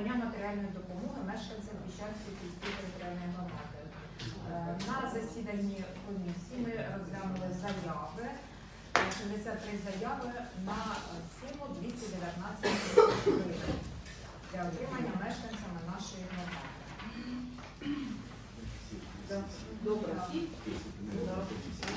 надання матеріальної допомоги мешканцям Піщанської сільської територіальної громади. Е, На засіданні комісії ми розглянули заяви, е, 63 заяви на суму 219 гривень для отримання мешканцями нашої громади.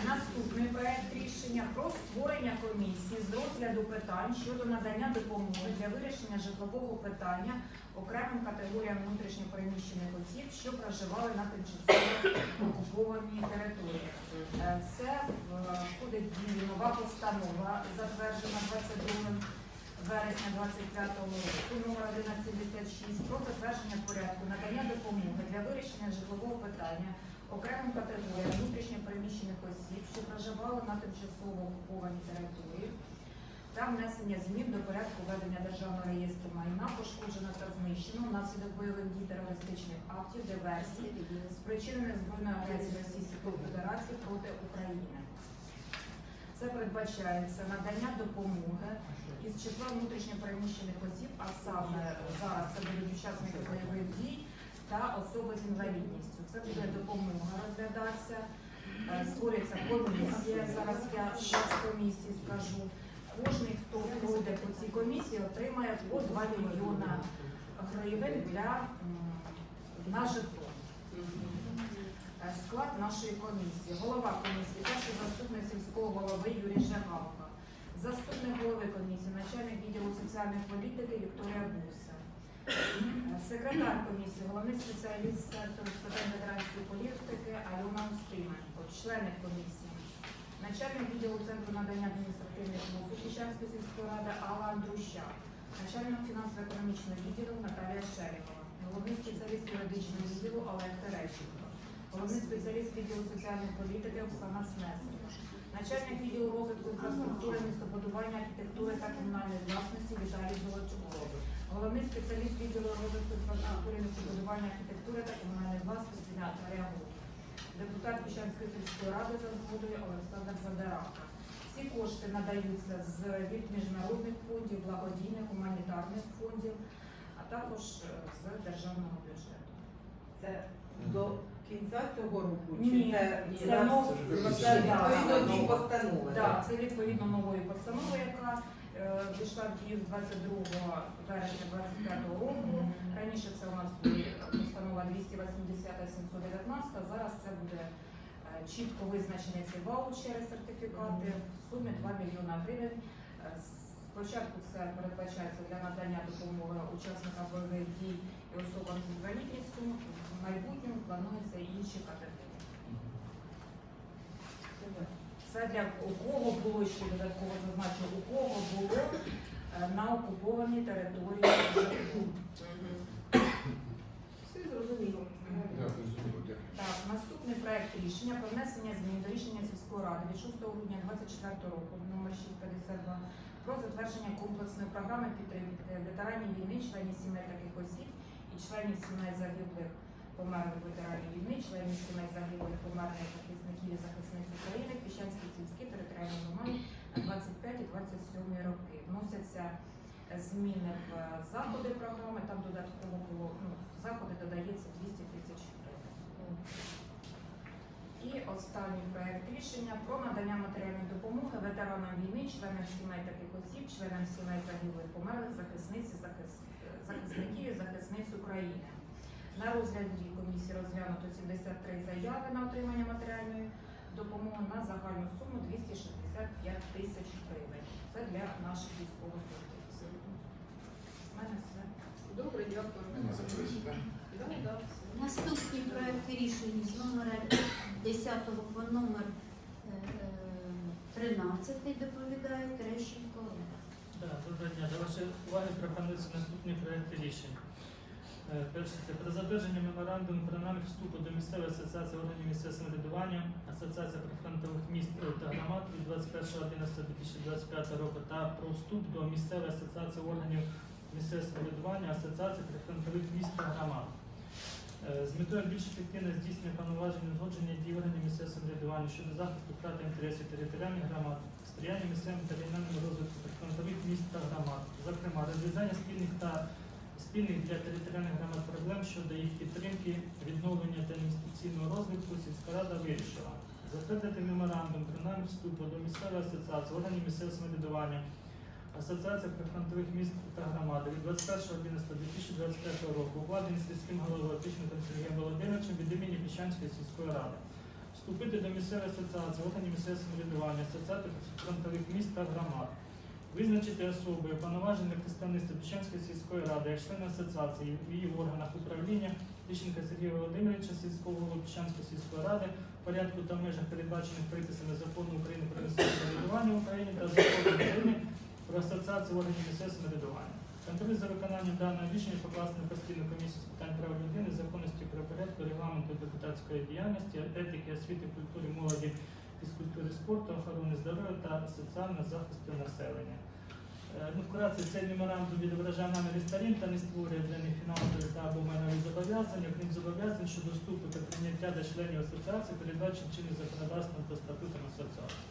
Наступний проект рішення про створення комісії з розгляду питань щодо надання допомоги для вирішення житлового питання окремим категоріям внутрішньопереміщених осіб, що проживали на тимчасово окупованій території. Е, Це е, входить в нова постанова, затверджена 22 вересня 25 року, номер 1176, про затвердження порядку надання допомоги для вирішення житлового питання окремим категоріям внутрішньо переміщених осіб, що проживали на тимчасово окупованій території, та внесення змін до порядку ведення державного реєстру майна, пошкодженого та знищеного внаслідок бойових дій терористичних актів, диверсій, спричинених збройною агресією Російської Федерації проти України. Це передбачається надання допомоги із числа внутрішньо переміщених осіб, а саме зараз це будуть учасники бойових дій та особи з інвалідністю. Це буде допомога розглядатися. Е, Створюється комісія. Зараз я з комісії скажу. Кожний, хто пройде по цій комісії, отримає по 2 мільйона гривень для на житло. Е, Склад нашої комісії. Голова комісії, перший заступник сільського голови Юрій Жагалка. Заступник голови комісії, начальник відділу соціальної політики Вікторія Буса. Секретар комісії, головний спеціаліст сектору з питань ветеранської політики Альона Устименко, члени комісії. Начальник відділу центру надання адміністративних послуг Піщанської сільської ради Алла Андрущак, начальник фінансово-економічного відділу Наталія Шерікова, головний спеціаліст юридичного відділу Олег Терещенко, головний спеціаліст відділу соціальної політики Оксана Снесер, начальник відділу розвитку інфраструктури, містобудування, архітектури та комунальної власності Віталій Золочук, головний спеціаліст відділу розвитку інфраструктури, містобудування, архітектури та комунальної власності Наталія Гук, депутат Піщанської сільської ради за згодою Олександр Задирака. Ці кошти надаються з від міжнародних фондів, благодійних, гуманітарних фондів, а також е, з державного бюджету. Це до кінця цього року? Ні, Чи це, це це, нов- це відповідно ці постанови? Так, це відповідно нової постанови, яка е, пішла в дію з 22 вересня 25 року. Раніше це у нас була постанова 280 719, зараз це буде е, чітко визначені ці ваучери, сертифікати в сумі 2 мільйона гривень. Е, Спочатку це передбачається для надання допомоги учасникам бойових дій і особам з інвалідністю. В майбутньому плануються інші категорії. Це для у кого було ще додатково зазначу, у кого було е, на окупованій території. Все зрозуміло. Так, наступний проект рішення про внесення змін до рішення сільської ради від 6 грудня 2024 року номер 652 про затвердження комплексної програми підтримки ветеранів війни, членів сімей таких осіб і членів сімей загиблих померлих ветеранів війни, членів сімей загиблих померлих захисників і захисниць України, Піщанській сільській територіальній громаді на 25 і 27 роки. Вносяться е, зміни в е, заходи програми, там додатково було ну, заходи додається 200 тисяч гривень. І останній проект рішення про надання матеріальної допомоги ветеранам війни, членам сімей таких осіб, членам сімей загиблих померлих, захисниць і захис- е, захисників і захисниць України. На розгляді комісії розглянуто 73 заяви на отримання матеріальної допомоги на загальну суму 265 тисяч гривень. Це для наших військовослужбовців. У мене все. Добре, дякую. Нема заперечень, так? Да, да, все. Наступні проекти рішень з номера 10 по номер е, 13 доповідає Олег. Да, доброго дня. До вашої уваги пропонуються наступні проекти рішень. Е, Перше це про затвердження меморандуму про намір вступу до місцевої асоціації органів місцевого самоврядування, Асоціація прифронтових міст та громад від 21.11.2025 року та про вступ до місцевої асоціації органів місцевого самоврядування, Асоціації прифронтових міст та громад. Е, З метою більш ефективного здійснення повноважень узгодження дій органів місцевого самоврядування щодо захисту прав та інтересів територіальних громад, сприяння місцевому та регіональному розвитку прифронтових міст та громад, зокрема розв'язання спільних та спільних для територіальних громад проблем щодо їх підтримки, відновлення та інвестиційного розвитку сільська рада вирішила затвердити меморандум про намір вступу до місцевої асоціації органів місцевого самоврядування, Асоціація прифронтових міст та громади від 21.11.2025 року, укладений сільським головою Тичником Сергієм Володимировичем від імені Піщанської сільської ради. Вступити до місцевої асоціації органів місцевого самоврядування, Асоціації прифронтових міст та громад. Визначити особою повноважених представництва Піщанської сільської ради як члена асоціації в її органах управління Тищенка Сергія Володимировича, сільського голови Піщанської сільської ради, в порядку та межах передбачених приписами закону України про місцеве самоврядування в Україні та закону України про асоціацію органів місцевого самоврядування. Контроль за виконанням даного рішення покласти на постійну комісію з питань прав людини, законності правопорядку, регламенту депутатської діяльності, етики, освіти, культури, молоді, фізкультури, спорту, охорони здоров'я та соціального захисту населення. Е, Ну, вкратце, цей меморандум відображає наміри сторін та не створює для них фінансові та або майнові зобов'язання, крім зобов'язань щодо вступу та прийняття до членів асоціації, передбачені чинним законодавством та статутом асоціації.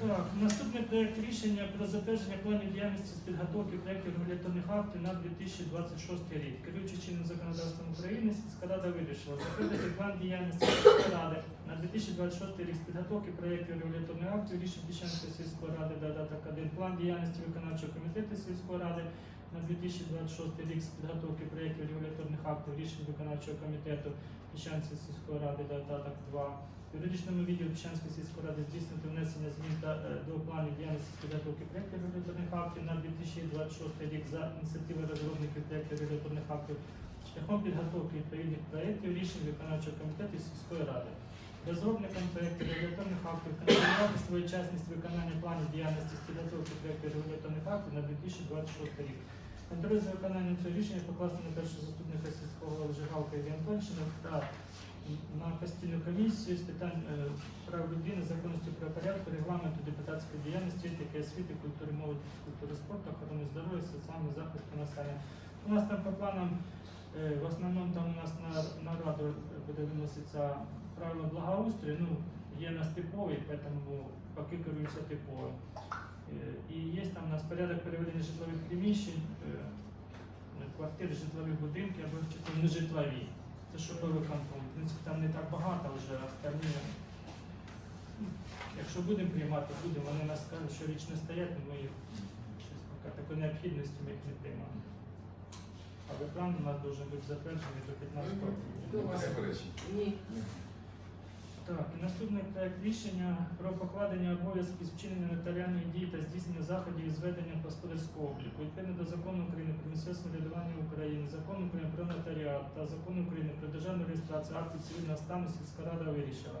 Так, наступний проект рішення про затвердження планів діяльності з підготовки проєктів регуляторних актів на 2026 рік. Керуючи чинним законодавством України, сільська рада вирішила затвердити план діяльності сільської ради на 2026 рік з підготовки проєктів регуляторних актів. Рішень Піщанської сільської ради додаток 1, план діяльності виконавчого комітету сільської ради на 2026 рік з підготовки проєктів регуляторних актів. Рішень виконавчого комітету Піщанської сільської ради додаток 2, Юридичному відділу Піщанської сільської ради здійснити внесення змін та, е, до планів діяльності підготовки проєктів регуляторних актів на 2026 рік за ініціативи розробників проєктів регуляторних актів шляхом підготовки відповідних проєктів рішень виконавчого комітету сільської ради. Розробникам проєктів регуляторних актів контролювати своєчасність виконання планів діяльності з підготовки проєктів регуляторних актів на 2026 рік. Контроль за виконанням цього рішення покласти на першого заступника сільського Жигалка Євгена Антонівна та на постійну комісію з питань е, прав людини, законності правопорядку, регламенту депутатської діяльності, етики, освіти, культури, молоді, культури спорту, охорони здоров'я, соціального захисту населення. У нас там по планам, е, в основному там у нас на, на раду буде виноситься правила благоустрою, ну, є нас типовий, тому поки керуємося типовим. Е, І є там у нас порядок переведення житлових приміщень, квартир, житлових будинків або не житлові. Це що по виконкому. В принципі, там не так багато вже остальні. ну, Якщо будемо приймати, будемо, вони нас кажуть, що річ не стоять, то ми їх щось поки такої необхідності ми їх не приймаємо. Але план у нас має бути затверджений до 15 років. Ні. Так, і наступний проект рішення про покладення обов'язків з вчинення нотаріальної дії та здійснення заходів із ведення господарського обліку. Відповідно до закону України про місцеве самоврядування України, закону України про нотаріат та закону України про державну реєстрацію актів цивільного стану сільська рада вирішила.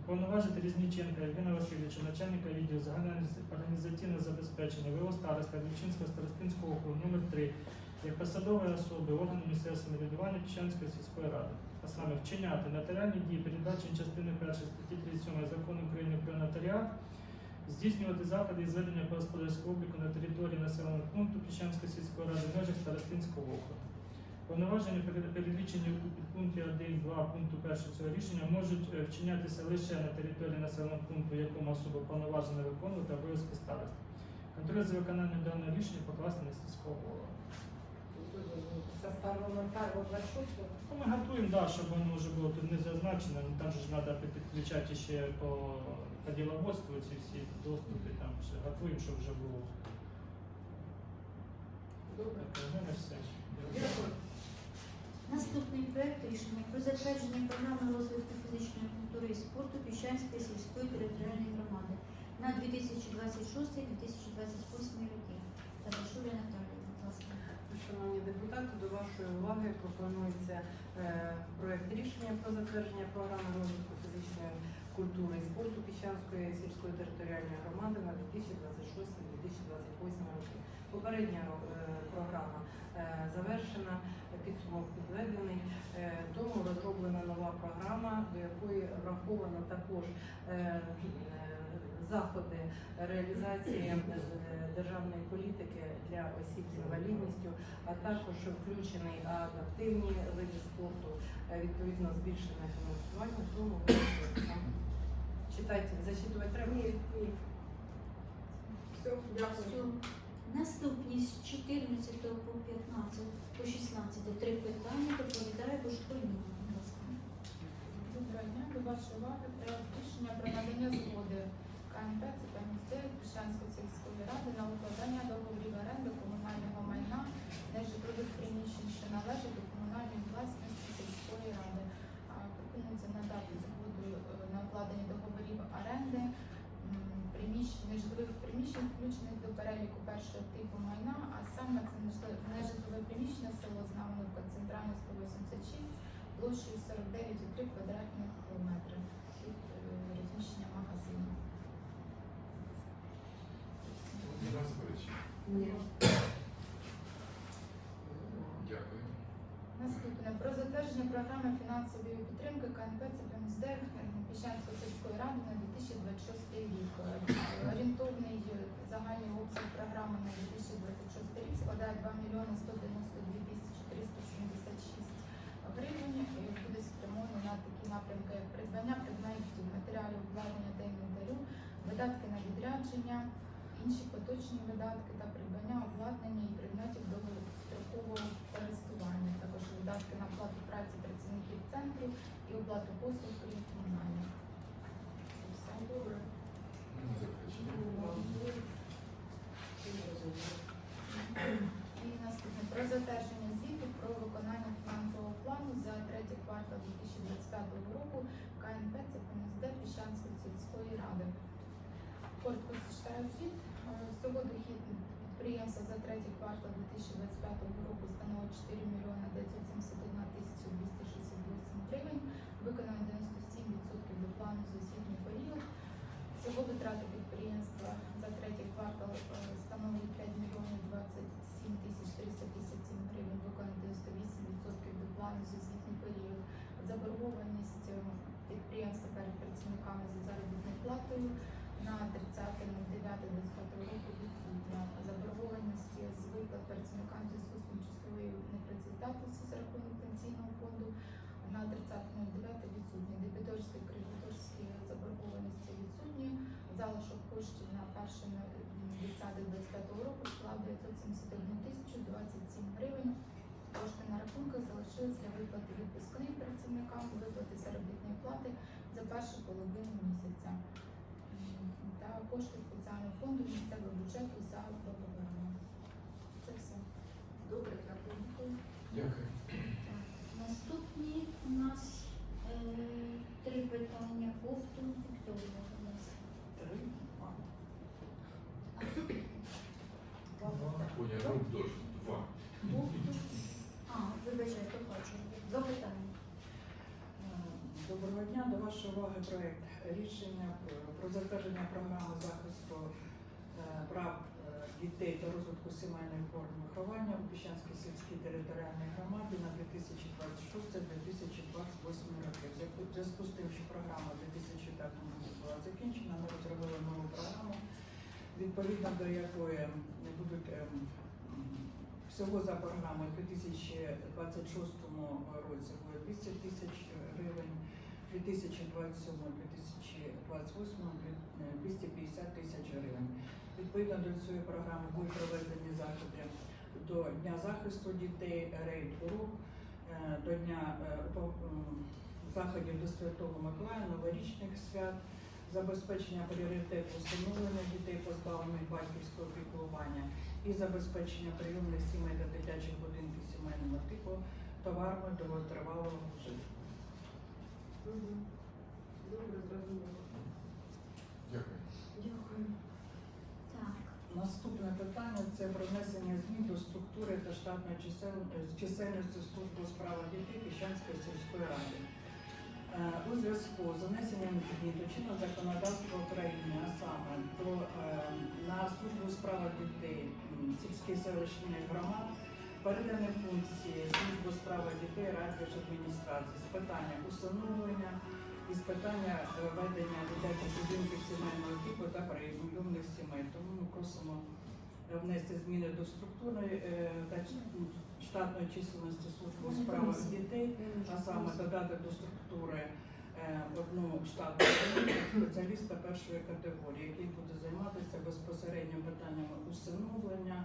Уповноважити Різніченка Євгена Васильовича, начальника відділу загальноорганізаційного забезпечення ВО староста Вільчинського старостинського округу номер 3 як посадової особи органу місцевого самоврядування Піщанської сільської ради, а саме вчиняти нотаріальні дії, передбачені частиною 1 статті 37 закону України про нотаріат, здійснювати заходи із ведення по господарського обліку на території населеного пункту Піщанської сільської ради в межах Старостинського округу. Повноваження перелічені у підпункті 1.2 пункту 1 цього рішення можуть е, вчинятися лише на території населеного пункту, в якому особа повноважена виконувати обов'язки старости. Контроль за виконанням даного рішення покласти на сільського голову. Це старого старого 26 Ну, ми готуємо, да, щоб воно вже було тут не зазначено, ну, там же ж треба підключати ще по, по діловодству ці всі доступи, там ще готуємо, щоб вже було. Добре. Так, у мене все. Дякую. Наступний проект рішення про затвердження програми розвитку фізичної культури і спорту Піщанської сільської територіальної громади на 2026-2028 роки. Тарашуля Наталія, будь ласка. Шановні депутати, до вашої уваги пропонується е, проект рішення про затвердження програми розвитку фізичної культури і спорту Піщанської сільської територіальної громади на 2026-2028 роки. Попередня е, програма е, завершена, підсумок підведений, тому розроблена нова програма, до якої враховано також заходи реалізації е, державної політики для осіб з інвалідністю, а також включений адаптивні види спорту, е, відповідно збільшене фінансування. Тому читайте, зачитувати треба. Ні, ні. Все, дякую. Наступні з 14 по 15, по 16, три питання доповідає Бушко Ніна. Доброго дня, до вашої уваги проект рішення про надання згоди КНП ЦПМСД Піщанської сільської ради на укладання договорів оренди комунального майна нежитлових приміщень, що належать до комунальної власності сільської ради. Пропонується надати згоду е, на укладення договорів оренди приміщень, нежитлових приміщень, включених до переліку першого типу майна, а саме це нежитлове приміщення село Знам'янка, центральне 186, площею 49,3 квадратних метри під е, розміщення Нема заперечень? Ні. Дякую. Наступне про затвердження програми фінансової підтримки КНП ЦПМСД Піщанської сільської ради на 2026 рік. Орієнтовний загальний обсяг програми на 2026 рік складає 2 мільйони 192 тисячі 376 гривень буде спрямовано на такі напрямки, як придбання предметів, матеріалів обладнання та інвентарю, видатки на відрядження, інші поточні видатки та придбання обладнання і предметів довгострокового користування, також видатки на оплату праці працівників центру і оплату послуг крім комунальних. Все добре. І наступне про затвердження звіту про виконання фінансового плану за третій квартал 2025 року КНП ЦПМСД Піщанської сільської ради. Коротко зачитаю звіт. Всього дохід підприємства за третій квартал 2025 року становить 4 мільйони 971 тисяча 268 гривень. Виконано 97% до плану за освітній період. Всього витрати підприємства за третій квартал е, становить 5 мільйонів 27 тисяч 357 гривень, виконано 98% до плану за звітний період. Заборгованість е, підприємства перед працівниками за заробітною платою на 30.09.25 року відсутня. Заборгованість з виплат працівникам зв'язку з тимчасовою непрацездатністю за рахунок пенсійного фонду на 30.09 відсутні. Дебіторські кредиторські заборгованості відсутні. Залишок коштів на 1.10.25 року склав 971 тисячу 27 гривень. Кошти на рахунках залишились для виплати відпускним працівникам, виплати заробітної плати за першу половину місяця М, та кошти спеціального фонду місцевого бюджету за договорами. Це все. Добре, дякую. Дякую. Так, Наступні у нас е, три питання. Ковтун Вікторія. будь ласка. Три. Поня, рук дощ. Два. Ковтун. А, вибачайте, бачу. Два питання. Доброго дня. До вашої уваги проект рішення про- затвердження програми захисту е, прав е, дітей та розвитку сімейної форм виховання у Піщанській сільській територіальній громаді на 2026-2028 роки. В зв'язку- з тим, що програма у 2005 році була закінчена, ми розробили нову програму, відповідно до якої будуть ем, всього за програмою у 2026 році буде 200 тисяч гривень, 2027-2028 250 тисяч гривень. Відповідно до цієї програми будуть проведені заходи до Дня захисту дітей, рейд урок, е, до Дня е, заходів до Святого Миколая, новорічних свят, забезпечення пріоритету встановлення дітей, позбавлених батьківського піклування і забезпечення прийомних сімей та дитячих будинків сімейного типу товарами довготривалого вжитку. Добре, зрозуміло. Дякую. Дякую. Так. Наступне питання це про внесення змін до структури та штатної е, чисельності служби у справах дітей Піщанської сільської ради. Е, У зв'язку з внесенням змін до чинного законодавства України, а саме до е, на службу у справах дітей сільських селищних громад передані функції служби у справах дітей адміністрації. З питання усиновлення і з питання е, ведення дитячих будинків сімейного типу та прийомних сімей. Тому ми просимо е, внести зміни до структури е, та штатної численності служби у справах дітей а саме додати до структури одну штатну спеціаліста першої категорії, який буде займатися безпосередньо питаннями усиновлення,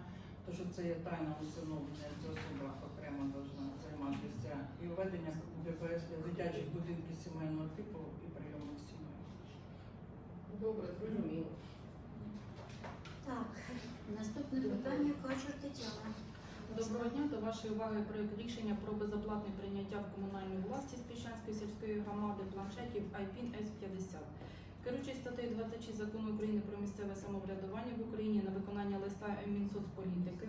то що це є тайна усиновлення, ця особа окремо повинна займатися, і введення ДПС для дитячих будинків сімейного типу і прийомних сімей. Добре, зрозуміло. Так, наступне питання Качур Тетяна. Доброго дня. До вашої уваги проект рішення про безоплатне прийняття в комунальну власність Піщанської сільської громади планшетів IPIN S50. Керуючись статтею 26 закону України про місцеве самоврядування в Україні на виконання листа Мінсоцполітики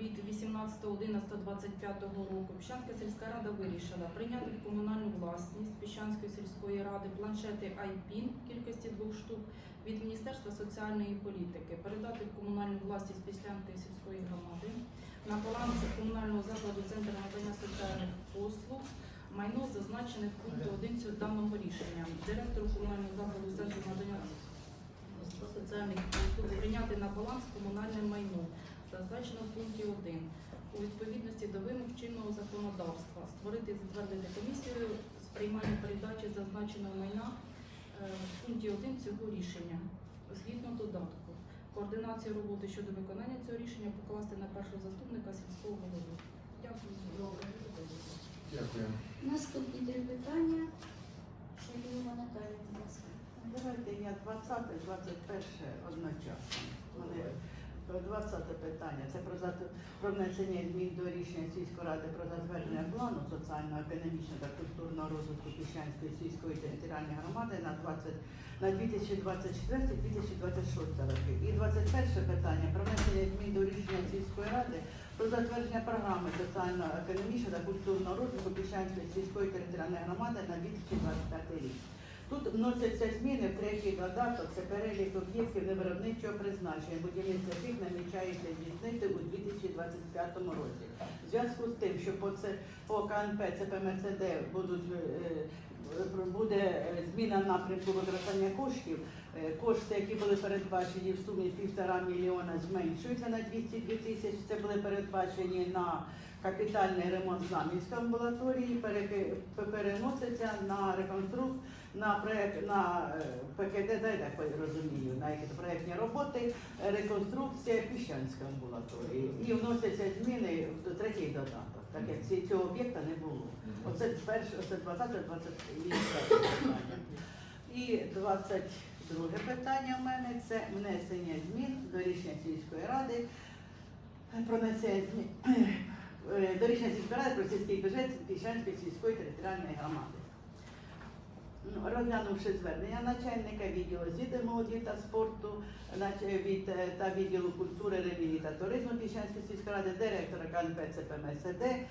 від 18.11.25 року Піщанська сільська рада вирішила прийняти в комунальну власність Піщанської сільської ради планшети IPIN в кількості двох штук від Міністерства соціальної політики, передати в комунальну власність Піщанської сільської громади на баланс комунального закладу Центру надання соціальних послуг майно зазначене в пункті 1 цього даного рішення. Директору комунального закладу Центру надання соціальних послуг прийняти на баланс комунальне майно, зазначено в пункті 1 у відповідності до вимог чинного законодавства, створити і затвердити комісію з приймання передачі зазначеного майна е, в пункті 1 цього рішення згідно додатку. Координацію роботи щодо виконання цього рішення покласти на першого заступника сільського голови. Дякую. Дякую. Наступні три питання. Шаліва Наталія, будь ласка. Давайте я 20, 21 одночасно. Мене 20 питання. Це про, про внесення змін до рішення сільської ради про затвердження плану соціально-економічного та культурного розвитку Піщанської сільської територіальної громади на 20 на 2024-2026 роки. І 21 питання про внесення змін до рішення сільської ради про затвердження програми соціально-економічного та культурного розвитку Піщанської сільської територіальної громади на 2025 рік. Тут вносяться зміни в третій додаток, це перелік об'єктів невиробничого призначення, будівництва яких намічається здійснити у 2025 році. В зв'язку з тим, що по, це, по КНП ЦПМСД будуть, е, е, буде е, зміна напрямку використання коштів, кошти, які були передбачені в сумі півтора мільйона, зменшуються на 202 тисячі. Це були передбачені на капітальний ремонт Знам'янської амбулаторії, переноситься на реконструкцію на проект на е, ПКД, я так розумію, на якісь проектні роботи, реконструкція Піщанської амбулаторії. І вносяться зміни в третій додаток, так як цього об'єкта не було. Оце перше, оце 20 21 питання. І 22 питання в мене це внесення змін до рішення сільської ради про внесення змін до рішення сільської про сільський бюджет Піщанської сільської територіальної громади. Ну, Розглянувши звернення начальника відділу освіти, молоді та спорту від е, та відділу культури, релігії та туризму Піщанської сільської ради, директора КНП ЦПМСД, е,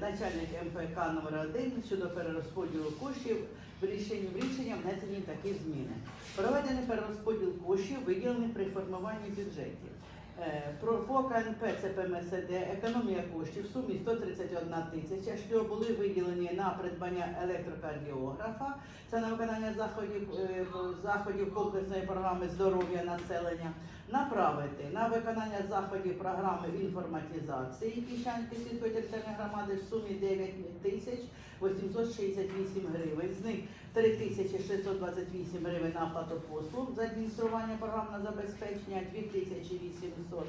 начальник МПК номер 1 щодо перерозподілу коштів в рішенні рішення внесені такі зміни. Проведений перерозподіл коштів, виділених при формуванні бюджетів. Е, по КНП ЦПМСД економія коштів в сумі 131 тисяча, що були виділені на придбання електрокардіографа, це на виконання заходів е, заходів комплексної програми здоров'я населення, направити на виконання заходів програми інформатизації Піщанської сільської територіальної громади в сумі 9 тисяч 868 гривень. З них 3628 гривень на оплату послуг за адміністрування програмного забезпечення, 2800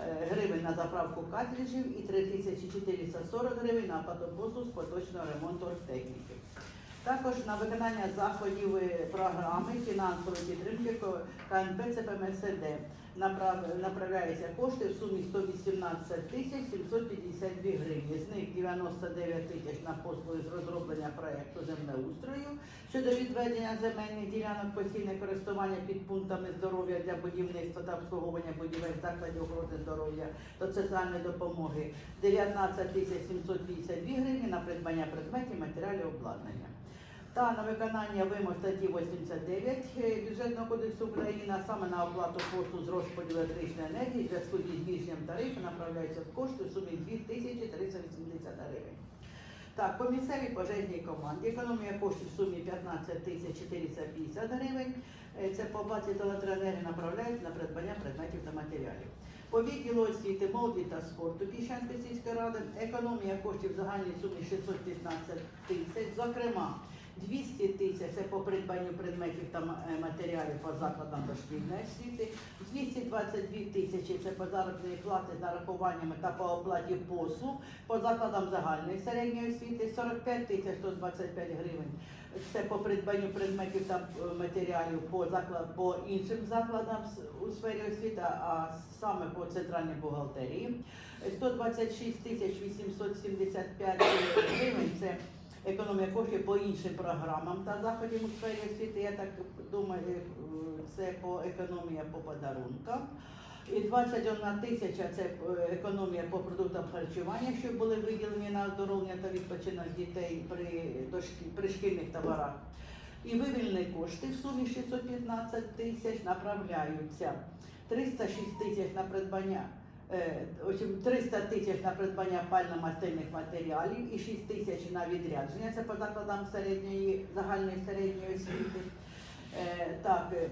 е, гривень на заправку картриджів і 3440 гривень на оплату послуг з поточного ремонту техніки. Також на виконання заходів програми фінансової підтримки КНП ЦПМСД направляються кошти в сумі 118 тисяч 752 гривні. З них 99 тисяч на послуги з розроблення проекту землеустрою щодо відведення земельних ділянок постійне користування під пунктами здоров'я для будівництва та обслуговування будівель закладів охорони здоров'я та соціальної допомоги 19 тисяч 752 гривні на придбання предметів матеріалів обладнання. Та на виконання вимог статті 89 е, Бюджетного кодексу України, а саме на оплату послуг з розподілу електричної енергії в зв'язку зі збільшенням тарифу направляються в кошти у сумі 2380 гривень. Так, по місцевій пожежній команді економія коштів в сумі 15 тисяч 450 гривень. Е, Це по оплаті електроенергії направляють на придбання предметів та матеріалів. По відділу освіти, молоді та спорту Піщанської сільської ради економія коштів в загальній сумі 615 тисяч. Зокрема, 200 тисяч це по придбанню предметів та е, матеріалів по закладам дошкільної освіти, 222 тисячі це по заробітній плати з нарахуваннями та по оплаті послуг по закладам загальної середньої освіти, 45 тисяч 125 гривень. Це по придбанню предметів та е, матеріалів по заклад по іншим закладам у сфері освіти, а саме по центральній бухгалтерії. 126 тисяч 875 гривень. Це економія коштів по іншим програмам та заходів у сфері освіти. Я так думаю, е, це по економія по подарункам. І 21 тисяча це е, економія по продуктам харчування, що були виділені на оздоровлення та відпочинок дітей при, дошкі, при шкільних товарах. І вивільні кошти в сумі 615 тисяч направляються 306 тисяч на придбання. Е, в общем, 300 тисяч на придбання пально-мастильних матеріалів і 6 тисяч на відрядження. Це по закладам середньої загальної середньої освіти. Е, Так, е,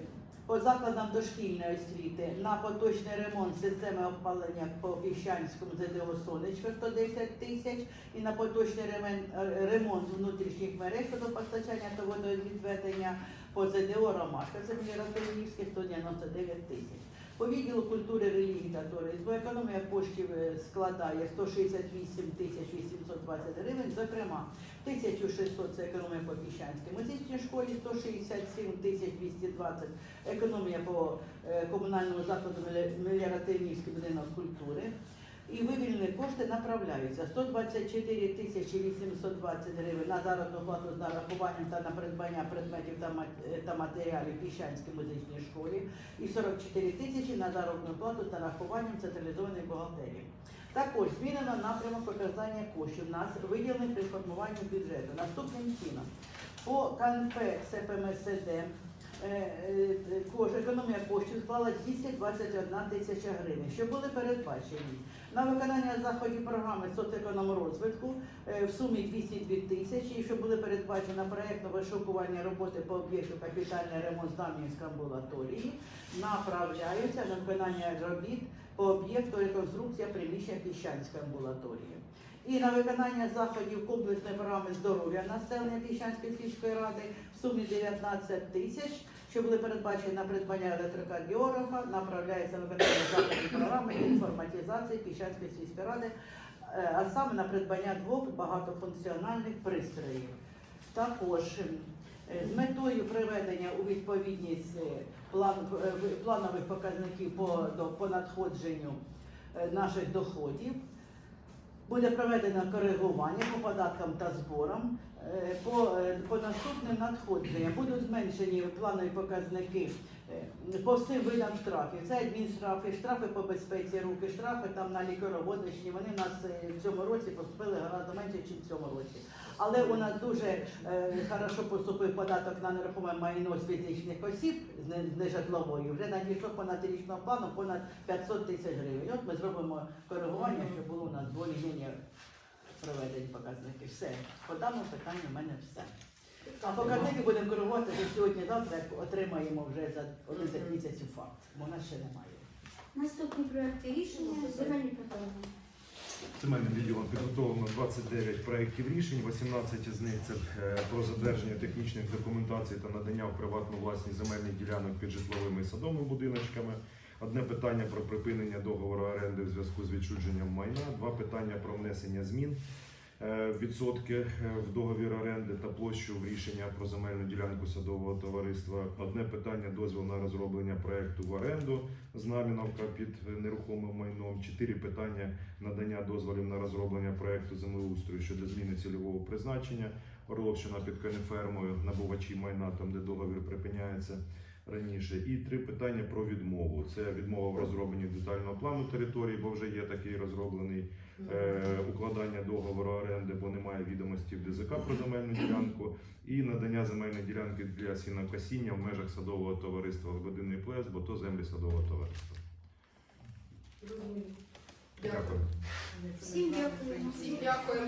по закладам дошкільної освіти на поточний ремонт системи опалення по Піщанському ЗДО Сонечко 110 тисяч і на поточний е, ремонт внутрішніх мереж водопостачання та водовідведення по ЗДО Ромашка, це Міратинівське 199 тисяч. По відділу культури, релігії та туризму економія коштів е, складає 168 тисяч 820 гривень, зокрема 1600 це економія по Піщанській музичній школі, 167 тисяч 220 економія по е, комунальному закладу Меліоративнівський будинок культури. І вивільні кошти направляються 124 тисячі 820 гривень на заробітну плату з нарахуванням та на придбання предметів та е, матеріалів Піщанській музичній школі і 44 тисячі на заробітну плату та нарахуванням централізованої бухгалтерії. Також змінено напрямок використання коштів нас виділених при формуванні бюджету. Наступним чином по КНП СПМСД е, е, економія коштів склала 221 тисяча гривень, що були передбачені на виконання заходів програми соцекономрозвитку е, в сумі 202 тисячі, що були передбачені проєктно вишукування роботи по об'єкту капітальний ремонт Знам'янської амбулаторії, направляються на виконання робіт по об'єкту реконструкція приміщення Піщанської амбулаторії. І на виконання заходів комплексної програми здоров'я населення Піщанської сільської ради в сумі 19 тисяч, що були передбачені на придбання електрокардіографа, направляється на виконання заходів програми інформатизації Піщанської сільської ради, е, а саме на придбання двох багатофункціональних пристроїв. Також е, з метою приведення у відповідність е, план, планових показників по, по надходженню наших доходів буде проведено коригування по податкам та зборам. Е, По, е, по наступним надходженням будуть зменшені планові показники по всім видам штрафів. Це адмінштрафи, штрафи по безпеці руки, штрафи там на лікароводичні. Вони в нас е, в цьому році поступили гораздо менше, ніж в цьому році. Але у нас дуже е, хорошо поступив податок на нерухоме майно з фізичних осіб з не- з нежитлової. Вже надійшов по річного плану понад 500 тисяч гривень. От ми зробимо коригування, щоб було у нас більш-менш проведені показники. Все. По даному питанню в мене все. А показники будемо коригувати вже сьогодні-завтра, як отримаємо вже за 11 місяців факт. Бо у нас ще немає. Наступні проекти рішення земельні питання. Земельним відділом підготовлено 29 проєктів рішень, 18 з них це е, про затвердження технічних документацій та надання в приватну власність земельних ділянок під житловими і садовими будиночками. Одне питання про припинення договору оренди в зв'язку з відчудженням майна, два питання про внесення змін відсотки е, в договір оренди та площу в рішення про земельну ділянку садового товариства. Одне питання дозвіл на розроблення проекту в оренду Знам'яновка під е, нерухомим майном. Чотири питання надання дозволів на розроблення проекту землеустрою щодо зміни цільового призначення. Орловщина під конефермою, набувачі майна, там де договір припиняється раніше. І три питання про відмову. Це відмова в розробленні детального плану території, бо вже є такий розроблений е, укладання договору оренди, бо немає відомості в ДЗК про земельну ділянку. і надання земельної ділянки для сінокосіння в межах садового товариства Годинний плес, бо то землі садового товариства. Дякую. Всім дякую. Всім дякую.